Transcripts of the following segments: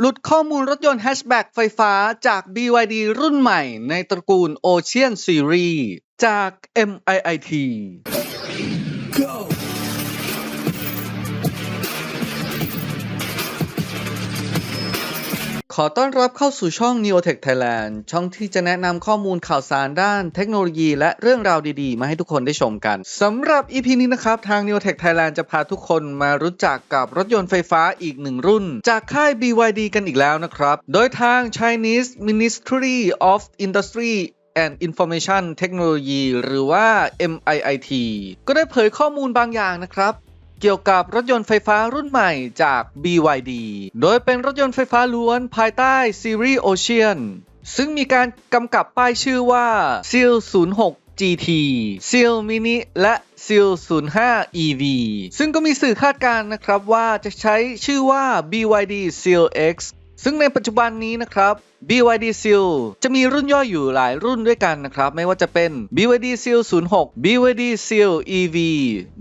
หลุดข้อมูลรถยนต์แฮชแบ็กไฟฟ้าจาก BYD รุ่นใหม่ในตระกูล Ocean Series จาก MIIT ขอต้อนรับเข้าสู่ช่อง Neotech Thailand ช่องที่จะแนะนำข้อมูลข่าวสารด้านเทคโนโลยีและเรื่องราวดีๆ มาให้ทุกคนได้ชมกันสำหรับ EP นี้นะครับ ทาง Neotech Thailand จะพาทุกคนมารู้จักกับรถยนต์ไฟฟ้าอีกหนึ่งรุ่น จากค่าย BYD กันอีกแล้วนะครับ โดยทาง Chinese Ministry of Industry and Information Technology หรือว่า MIIT ก็ได้เผยข้อมูลบางอย่างนะครับ เกี่ยวกับรถยนต์ไฟฟ้ารุ่นใหม่จาก BYD โดยเป็นรถยนต์ไฟฟ้าล้วนภายใต้ Series Ocean ซึ่งมีการกำกับป้ายชื่อว่า Seal 06 GT Seal Mini และ Seal 05 EV ซึ่งก็มีสื่อคาดการณ์นะครับว่าจะใช้ชื่อว่า BYD Seal X ซึ่งในปัจจุบันนี้นะครับ BYD Seal จะมีรุ่นย่อยอยู่หลายรุ่นด้วยกันนะครับ ไม่ว่าจะเป็น BYD Seal 06 BYD Seal EV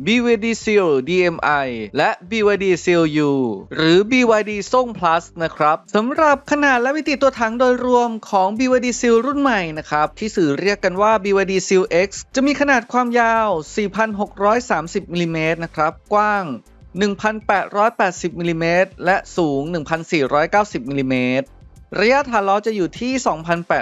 BYD Seal DMI และ BYD Seal U หรือ BYD ส่ง Plus นะครับสำหรับขนาดและมิติตัวถังโดยรวมของ BYD Seal รุ่นใหม่นะครับที่สื่อเรียกกันว่า BYD Seal X จะมีขนาดความยาว 4,630มิลลิเมตรนะครับกว้าง 1,880มิลิเมตรและสูง 1,490มิลิเมตรระยะฐานล้อจะอยู่ที่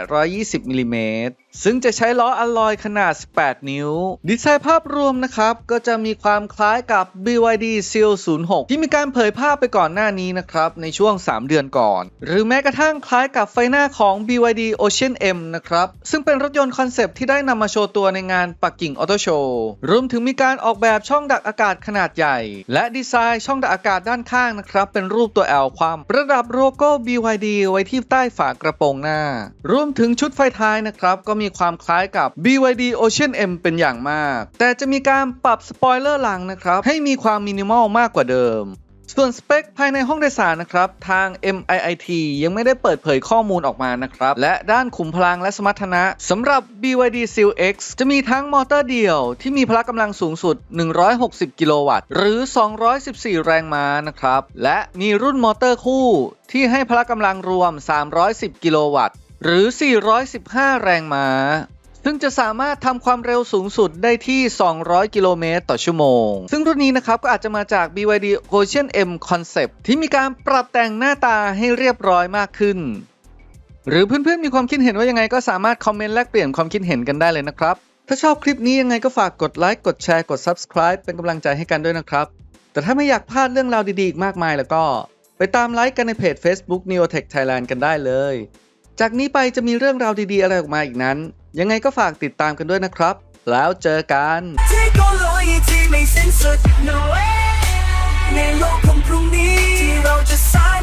2,820มิลิเมตร ซึ่งจะใช้ล้ออลลอยขนาด 18 นิ้ว ดีไซน์ภาพรวมนะครับ ก็จะมีความคล้ายกับ BYD Seal 06 ที่มีการเผยภาพไปก่อนหน้านี้นะครับ ในช่วง 3 เดือนก่อน หรือแม้กระทั่งคล้ายกับไฟหน้าของ BYD Ocean M นะครับ ซึ่งเป็นรถยนต์คอนเซปต์ที่ได้นำมาโชว์ตัวในงานปักกิ่งออโตโชว์ รวมถึงมีการออกแบบช่องดักอากาศขนาดใหญ่ และดีไซน์ช่องดักอากาศด้านข้างนะครับ เป็นรูปตัว L ความประดับโลโก้ BYD ไว้ที่ใต้ฝากระโปรงหน้ารวมถึงชุดไฟท้ายนะครับก็มีีความคล้ายกับ BYD Ocean M เป็นอย่างมาก แต่จะมีการปรับสปอยเลอร์หลังนะครับ ให้มีความมินิมอลมากกว่าเดิมส่วนสเปคภายในห้องโดยสารนะครับ ทาง MIIT ยังไม่ได้เปิดเผยข้อมูลออกมานะครับ และด้านขุมพลังและสมรรถนะสำหรับ BYD Seal X จะมีทั้งมอเตอร์เดี่ยว ที่มีพละกำลังสูงสุด 160 กิโลวัตต์ หรือ 214 แรงม้านะครับ และมีรุ่นมอเตอร์คู่ที่ให้พละกำลังรวม 310 กิโลวัตต์ หรือ 415 แรงม้า ซึ่งจะสามารถทำความเร็วสูงสุดได้ที่ 200 กิโลเมตรต่อชั่วโมง ซึ่งรุ่นนี้นะครับ ก็อาจจะมาจาก BYD Ocean M Concept ที่มีการปรับแต่งหน้าตาให้เรียบร้อยมากขึ้น หรือเพื่อนๆ มีความคิดเห็นว่ายังไงก็สามารถคอมเมนต์แลกเปลี่ยนความคิดเห็นกันได้เลยนะครับ ถ้าชอบคลิปนี้ยังไงก็ฝากกดไลค์กดแชร์กด Subscribe เป็นกำลังใจให้กันด้วยนะครับ แต่ถ้าไม่อยากพลาดเรื่องราวดีๆอีกมากมายแล้วก็ ไปตามไลค์กันในเพจ Facebook Neotech Thailand กันได้เลย จากนี้ไปจะมีเรื่องราวดีๆอะไรออกมาอีกนั้น ยังไงก็ฝากติดตามกันด้วยนะครับ แล้วเจอกันทคโนโลยีที่ไม่สิ้นสุด no way ในโลกของพรุ่งนี้ที่เราจะสร้าง